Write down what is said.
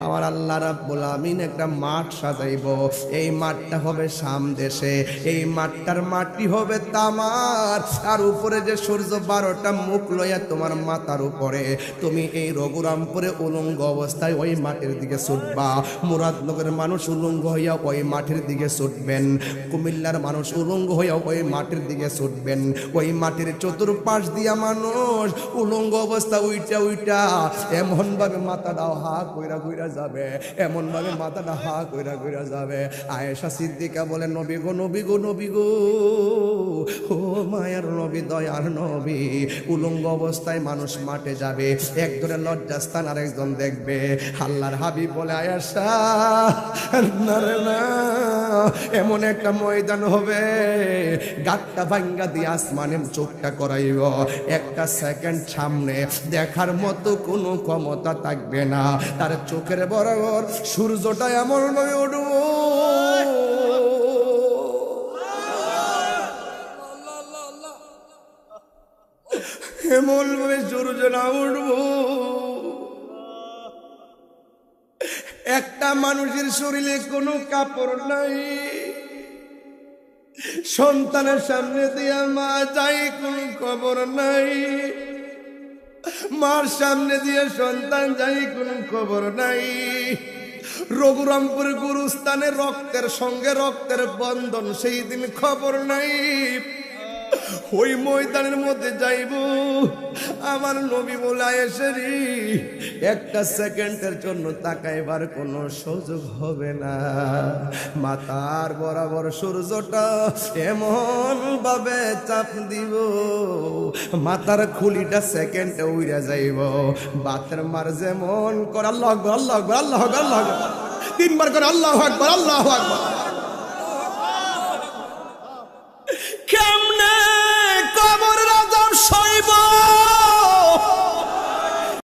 আমার আল্লাহ রাব্বুল আমিন একটা মাঠ সাজাইব। এই মাঠটা হবে শাম দেশে। এই মাঠটার মাটি হবে তামার। আর উপরে যে সূর্য বারোটা মুখ লইয়া তোমার মাথার উপরে, তুমি এই রঘুরামপুরে উলঙ্গ অবস্থায় ওই মাটির দিকে ছুটবা। মুরাদনগরের মানুষ উলঙ্গ হইয়া ওই মাটির দিকে ছুটবেন। কুমিল্লার মানুষ উলঙ্গ হইয়া ওই মাটির দিকে ছুটবেন। ওই মাটির চতুর্পাশ দিয়া মানুষ উলঙ্গ অবস্থা উইটা উইটা এমন ভাবে মাথাটা হা কইরা কইরা যাবে। এমন ভাবে মাথাটা হা কইরা কইরা যাবে। আয়েশা সিদ্দিকা বলে, নবী গো নবী গো নবী গো, ও মায়ার নবী, দয়ার নবী। উলঙ্গ অবস্থায় মানুষ মাঠে যাবে। লজ্জাস্থান আর একজন দেখবে। আল্লাহর হাবিব বলে না এমন একটা ময়দান হবে। গাটটা ভাঙ্গা দিয়ে আসমানে চোখটা করাইব। একটা সেকেন্ড সামনে দেখার মতো কোনো ক্ষমতা থাকবে না। তার চোখের বরাবর সূর্যটা এমন ভাবে উঠব। এমন ভাবে সূর্যটা উঠব। একটা মানুষের শরীরে কোনো কাপড় নাই। সন্তানের সামনে দিয়া মা যাই কোনো খবর নাই। মার সামনে দিয়ে সন্তান যাই কোনো খবর নাই। রঘুরামপুর গুরুস্থানে রক্তের সঙ্গে রক্তের বন্ধন, সেই দিন খবর নাই। ওই ময়দানের মধ্যে যাইব। আমার নবী বলা এসে একটা সেকেন্ডের জন্য তাকাইবার কোনো সুযোগ হবে না। মাতার বরাবর সূর্যটা এমন ভাবে চাপ দিব মাথার খুলিটা সেকেন্ডে উড়ে যাইব। বাতের মার যেমন করে আকবার, আল্লাহ আল্লাহ তিনবার করে আল্লাহ আকবার আল্লাহ আকবার।